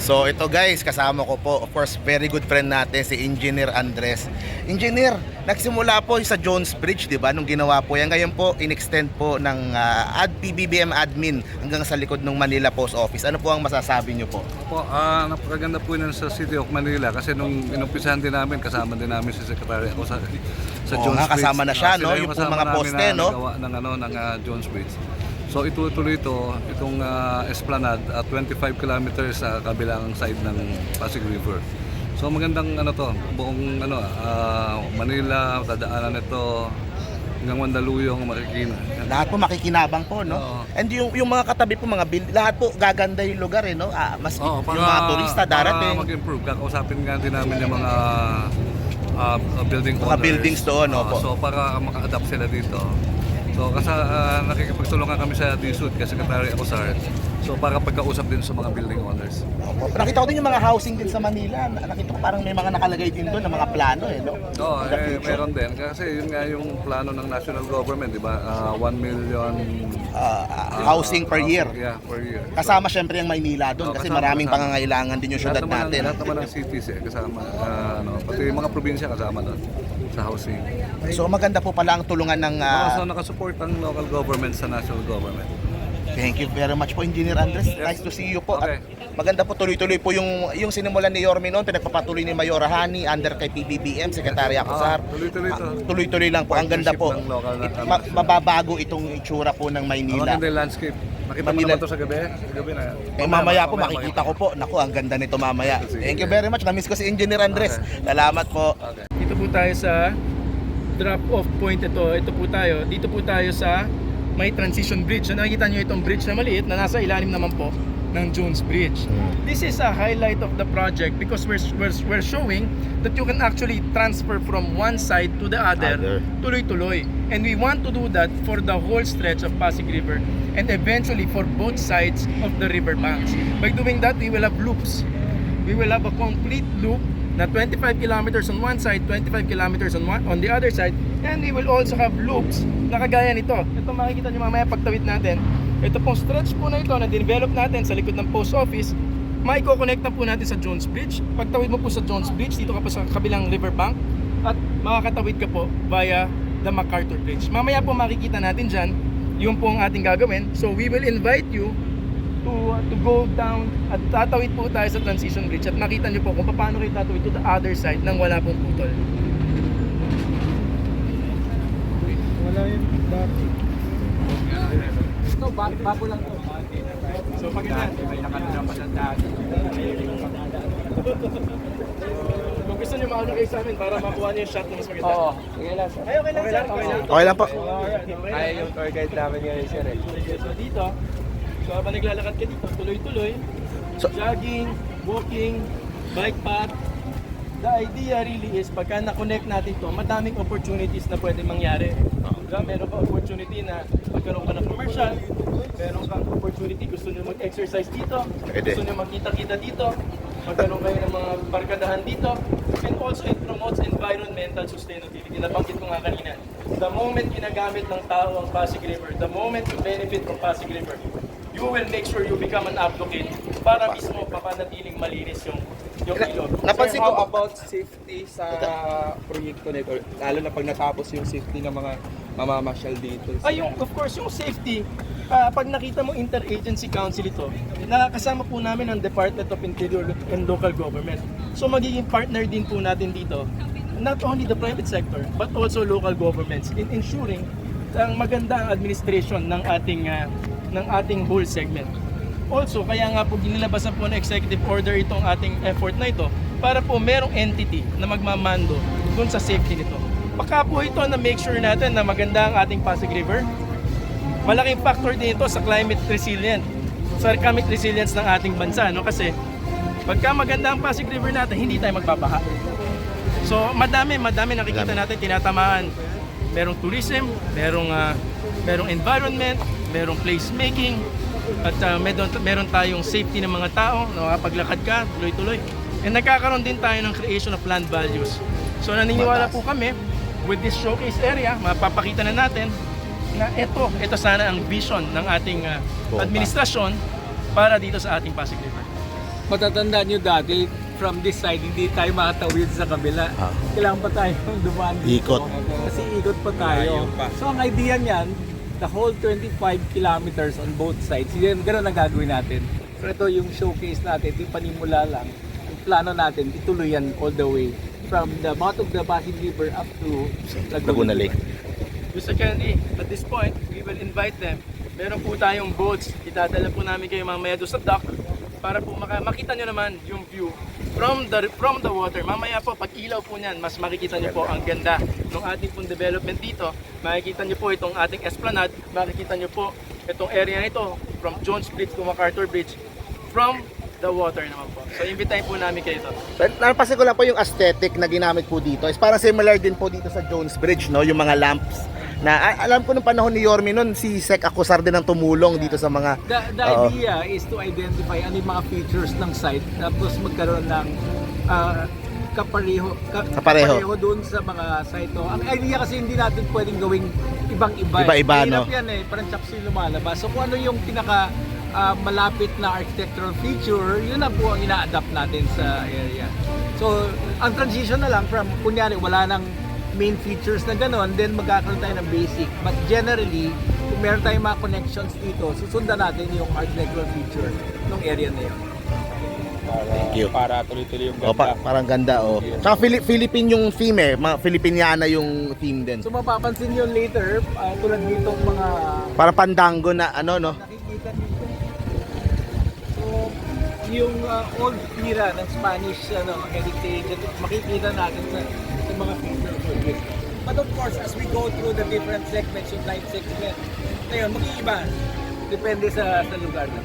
So ito guys, kasama ko po, of course, very good friend natin si Engineer Andres. Engineer, nagsimula po sa Jones Bridge, di ba? Nung ginawa po yan. Ngayon po, in-extend po ng ah, ad PBBM admin hanggang sa likod ng Manila Post Office. Ano po ang masasabi nyo po? Po, ah, napakaganda po yun sa City of Manila kasi nung inumpisahan din namin, kasama din namin si Secretary ako sa, sa Oo Jones nga, kasama na siya, Ah, no? Yung po mga poste, no? ng, ano, ng ah, Jones Bridge. So itutuloy ito, itong ah, esplanade at 25 kilometers sa kabilang side ng Pasig River. So magandang ano to, buong ano ah, Manila, dadaanan ito hanggang Mandaluyong makikina. Lahat po makikinabang po, no? Oo. And yung, yung mga katabi po, mga build, lahat po gaganda yung lugar, eh, no? Ah, mas Oo, yung mga turista darating. Para mag-improve, kakausapin nga din namin yung mga ah, building Mga owners. buildings doon, Ah, opo. so para maka-adapt sila dito. So kasi uh, nakikipagtulungan kami sa DSUD kasi Secretary ako sa So para pagkausap din sa mga building owners. Opo. Nakita ko din yung mga housing din sa Manila. Nakita ko parang may mga nakalagay din doon na mga plano, eh, no? Oo, the eh, meron din. Kasi yun nga yung plano ng national government, di ba? Ah, 1 million Ah, ah, ah, housing per year. Yeah, per year. Kasama syempre yung Maynila doon Oo, kasi kasama, maraming kasama. pangangailangan din yung syudad natin. Ng, lahat naman ng cities eh, kasama. ah, ano, pati yung mga probinsya kasama doon sa housing. So maganda po pala ang tulungan ng ah, so nakasupport ang local government sa national government. Thank you very much po Engineer Andres. Nice to see you po. At Okay. maganda po tuloy-tuloy po yung yung sinimulan ni Yorme noon, pinagpapatuloy ni Mayor Hani under kay PBBM, Secretary Acosar. Ah, tuloy-tuloy to. Ah, tuloy-tuloy lang po. Ang ganda po. Partnership ng local na- It- ma- mababago itong itsura po ng Ang Maynila. maganda yung landscape. Nakita mo Manila- naman to sa gabi? Sa gabi na. Eh mamaya po makikita ko po. Naku, ang ganda nito mamaya. Thank you very much. Na-miss ko si Engineer Andres. Okay. Salamat po. Okay. Dito po tayo sa drop-off point ito. Ito po tayo. Dito po tayo sa may transition bridge. So nakikita nyo itong bridge na maliit na nasa ilalim naman po ng Jones Bridge. This is a highlight of the project because we're, we're, we're showing that you can actually transfer from one side to the other Other. tuloy-tuloy. And we want to do that for the whole stretch of Pasig River and eventually for both sides of the river banks. By doing that, we will have loops. We will have a complete loop na 25 kilometers on one side, 25 kilometers on one, on the other side, and we will also have loops na kagaya nito. Ito makikita nyo mamaya pagtawid natin. Ito pong stretch po na ito na develop natin sa likod ng post office, maiko-connect na po natin sa Jones Bridge. Pagtawid mo po sa Jones Bridge, dito ka po sa kabilang riverbank at makakatawid ka po via the MacArthur Bridge. Mamaya po makikita natin dyan, yung po ang ating gagawin. So we will invite you to to go down at tatawid po tayo sa transition bridge at makita nyo po kung paano kayo tatawid to the other side nang wala pong putol. Wala yung dati. Ito, ba- bago lang to. So pag ganyan, May nakatira pa sa dati. kung gusto nyo mauna kayo sa amin para makuha nyo yung shot na mas maganda. Oo, sige lang sir. Ay, okay lang, sir. Okay lang. Okay lang po. Okay Ay, lang. yung tour guide namin ngayon sir eh. So dito, so habang naglalakad ka dito, tuloy-tuloy, So- jogging, walking, bike path, the idea really is pagka na-connect natin to, madaming opportunities na pwede mangyari. Diba? Meron ka opportunity na magkaroon ka ng commercial, meron kang opportunity gusto nyo mag-exercise dito, gusto nyo magkita-kita dito, magkaroon kayo ng mga barkadahan dito, and also it promotes environmental sustainability. Nabanggit ko nga kanina, the moment ginagamit ng tao ang Pasig River, the moment you benefit from Pasig River, you will make sure you become an advocate para mismo papanatiling malinis yung yung ilog. Napansin Sir, ko how about safety sa proyekto nito? Lalo na pag natapos yung safety ng mga mamamasyal dito. Ay, yung, of course, yung safety, ah, pag nakita mo interagency council ito, nakakasama po namin ang Department of Interior and Local Government. So magiging partner din po natin dito, not only the private sector, but also local governments in ensuring ang maganda ang administration ng ating ah, ng ating whole segment. Also, kaya nga po ginilabasan po ng executive order itong ating effort na ito para po merong entity na magmamando dun sa safety nito. Baka po ito na make sure natin na maganda ang ating Pasig River. Malaking factor din ito sa climate resilient, sa climate resilience ng ating bansa. No? Kasi pagka maganda ang Pasig River natin, hindi tayo magbabaha. So madami, madami nakikita natin tinatamaan. Merong tourism, merong ah, merong environment, merong placemaking, at ah, meron, meron tayong safety ng mga tao, nakapaglakad ka, tuloy-tuloy. And nagkakaroon din tayo ng creation of land values. So naniniwala po kami, with this showcase area, mapapakita na natin na ito, ito sana ang vision ng ating ah, Bomba. administrasyon para dito sa ating Pasig River. matatandaan nyo dati, from this side, hindi tayo makatawid sa kabila. Ah. Kailangan pa tayo dumaan dito. Ikot. Kasi ikot pa tayo. So ang idea niyan, the whole 25 kilometers on both sides, yun, ganun ang gagawin natin. So ito yung showcase natin, ito yung panimula lang. Ang plano natin, ituloy yan all the way from the mouth of the Pasig River up to Laguna Lake. Mr. Kennedy, at this point, we will invite them. Meron po tayong boats. Itadala po namin kayo mamaya doon sa dock para po maka- makita nyo naman yung view from the from the water. Mamaya po, pag ilaw po niyan, mas makikita nyo po ang ganda ng ating pong development dito. Makikita nyo po itong ating esplanade. Makikita nyo po itong area na ito from Jones Bridge to MacArthur Bridge from the water naman po. So, invitahin po namin kayo ito. Napasin ko lang po yung aesthetic na ginamit po dito. Is parang similar din po dito sa Jones Bridge, no? Yung mga lamps. Na a- alam ko nung panahon ni Yormi nun, si Sek Acusar din ang tumulong dito sa mga The, the Oo. idea is to identify ano yung mga features ng site tapos magkaroon ng ah, kapareho, ka, Kapareho. doon sa mga site. No? Ang idea kasi hindi natin pwedeng gawing ibang-iba. eh. Iba-iba, Mahirap no? yan eh, parang chapsi lumalabas. So kung ano yung pinaka ah, malapit na architectural feature, yun na po ang ina-adapt natin sa area. So, ang transition na lang from, kunyari, wala nang main features na gano'n, then magkakaroon tayo ng basic. But generally, kung meron tayong mga connections dito, susundan natin yung architectural feature ng area na yun. Para, Thank you. Para tuloy-tuloy yung Oh, pa- ganda. parang ganda oh. Tsaka Phili- Philippine yung theme eh, mga Filipiniana yung theme din. So mapapansin nyo later, ah, tulad nitong mga Parang pandango na ano no. Yung uh, old era ng Spanish ano, heritage, ito, makikita natin sa, sa mga of it. But of course, as we go through the different segments, yung light segment, ngayon, mag-iiba. Depende sa, sa lugar na.